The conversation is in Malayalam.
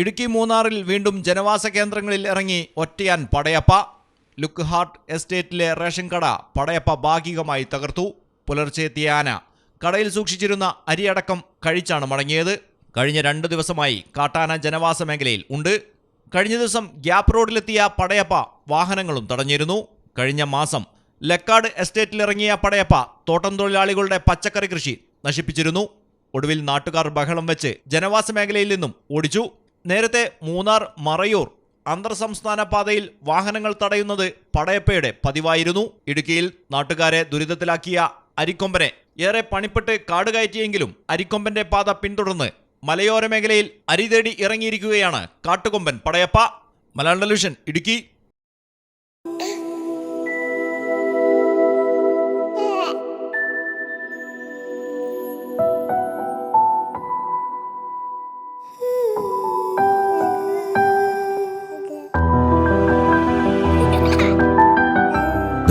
ഇടുക്കി മൂന്നാറിൽ വീണ്ടും ജനവാസ കേന്ദ്രങ്ങളിൽ ഇറങ്ങി ഒറ്റയാൻ പടയപ്പ. ലുക്ക് ഹാർട്ട് എസ്റ്റേറ്റിലെ റേഷൻ കട പടയപ്പ ഭാഗികമായി തകർത്തു. പുലർച്ചെ എത്തിയ ആന. കടയിൽ സൂക്ഷിച്ചിരുന്ന അരിയടക്കം കഴിച്ചാണ് മടങ്ങിയത്. കഴിഞ്ഞ രണ്ട് ദിവസമായി കാട്ടാന ജനവാസ മേഖലയിൽ ഉണ്ട്. കഴിഞ്ഞ ദിവസം ഗ്യാപ്പ് റോഡിലെത്തിയ പടയപ്പ വാഹനങ്ങളും തടഞ്ഞിരുന്നു. കഴിഞ്ഞ മാസം ലക്കാട് എസ്റ്റേറ്റിലിറങ്ങിയ പടയപ്പ തോട്ടം തൊഴിലാളികളുടെ പച്ചക്കറി കൃഷി നശിപ്പിച്ചിരുന്നു. ഒടുവിൽ നാട്ടുകാർ ബഹളം വെച്ച് ജനവാസ മേഖലയിൽ നിന്നും ഓടിച്ചു. നേരത്തെ മൂന്നാർ മറയൂർ അന്തർ സംസ്ഥാന പാതയിൽ വാഹനങ്ങൾ തടയുന്നത് പടയപ്പയുടെ പതിവായിരുന്നു. ഇടുക്കിയിൽ നാട്ടുകാരെ ദുരിതത്തിലാക്കിയ അരിക്കൊമ്പനെ ഏറെ പണിപ്പെട്ട് കാട് കയറ്റിയെങ്കിലും അരിക്കൊമ്പന്റെ പാത പിന്തുടർന്ന് മലയോര മേഖലയിൽ അരി തേടി ഇറങ്ങിയിരിക്കുകയാണ് കാട്ടുകൊമ്പൻ Padayappa. Malayalam television Idukki.